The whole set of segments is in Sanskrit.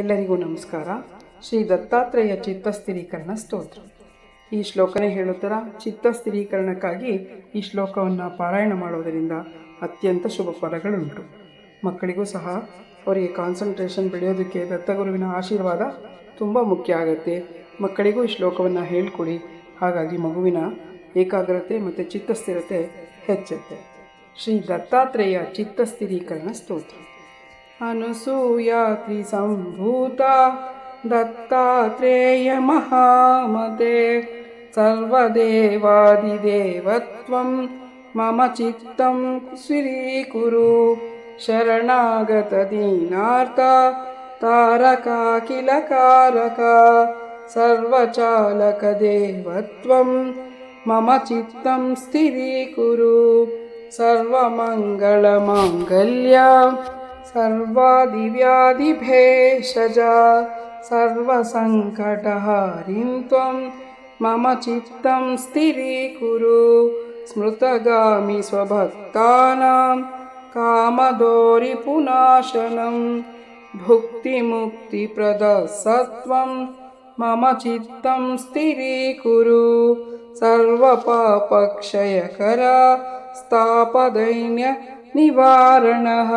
ಎಲ್ಲರಿಗೂ ನಮಸ್ಕಾರ. ಶ್ರೀ ದತ್ತಾತ್ರೇಯ ಚಿತ್ತಸ್ಥಿರೀಕರಣ ಸ್ತೋತ್ರ. ಈ ಶ್ಲೋಕನೇ ಹೇಳೋ ಥರ ಚಿತ್ತ ಸ್ಥಿರೀಕರಣಕ್ಕಾಗಿ ಈ ಶ್ಲೋಕವನ್ನು ಪಾರಾಯಣ ಮಾಡೋದರಿಂದ ಅತ್ಯಂತ ಶುಭ ಫಲಗಳುಂಟು. ಮಕ್ಕಳಿಗೂ ಸಹ ಅವರಿಗೆ ಕಾನ್ಸಂಟ್ರೇಷನ್ ಬೆಳೆಯೋದಕ್ಕೆ ದತ್ತಗುರುವಿನ ಆಶೀರ್ವಾದ ತುಂಬ ಮುಖ್ಯ ಆಗುತ್ತೆ. ಮಕ್ಕಳಿಗೂ ಈ ಶ್ಲೋಕವನ್ನು ಹೇಳಿಕೊಡಿ. ಹಾಗಾಗಿ ಮಗುವಿನ ಏಕಾಗ್ರತೆ ಮತ್ತು ಚಿತ್ತಸ್ಥಿರತೆ ಹೆಚ್ಚುತ್ತೆ. ಶ್ರೀ ದತ್ತಾತ್ರೇಯ ಚಿತ್ತಸ್ಥಿರೀಕರಣ ಸ್ತೋತ್ರ. अनुसूया त्रिसम्भूता दत्तात्रेयमहामते। सर्वदेवादिदेवत्वं मम चित्तं स्वीकुरु शरणागतदीनार्ता तारका किल कारका सर्वचालकदेवत्वं मम चित्तं स्थिरीकुरु सर्वमङ्गलमाङ्गल्या सर्वादिव्याधिभेषज सर्वसङ्कटहारिं त्वं मम चित्तं स्थिरीकुरु स्मृतगामि स्वभक्तानां कामदोरिपुनाशनं भुक्तिमुक्तिप्रदसत्वं मम चित्तं स्थिरीकुरु सर्वपापक्षयकरा स्थापदैन्यनिवारणः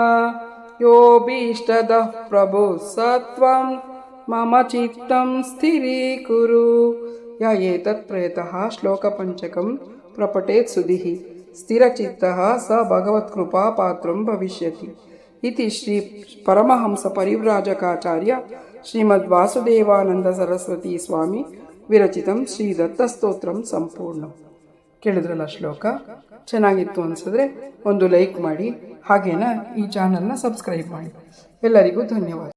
योऽभीष्टदः प्रभु स त्वं मम चित्तं स्थिरीकुरु। य एतत् प्रयतः श्लोकपञ्चकं प्रपठेत् सुधिः। स्थिरचित्तः स भगवत्कृपापात्रं भविष्यति। इति श्री परमहंसपरिव्राजकाचार्य श्रीमद्वासुदेवानन्दसरस्वतीस्वामी विरचितं श्रीदत्तस्तोत्रं सम्पूर्णम्। ಕೇಳಿದ್ರಲ್ಲ ಶ್ಲೋಕ. ಚೆನ್ನಾಗಿತ್ತು ಅನಿಸಿದ್ರೆ ಒಂದು ಲೈಕ್ ಮಾಡಿ. ಹಾಗೇನ ಈ ಚಾನಲ್ನ ಸಬ್ಸ್ಕ್ರೈಬ್ ಮಾಡಿ. ಎಲ್ಲರಿಗೂ ಧನ್ಯವಾದ.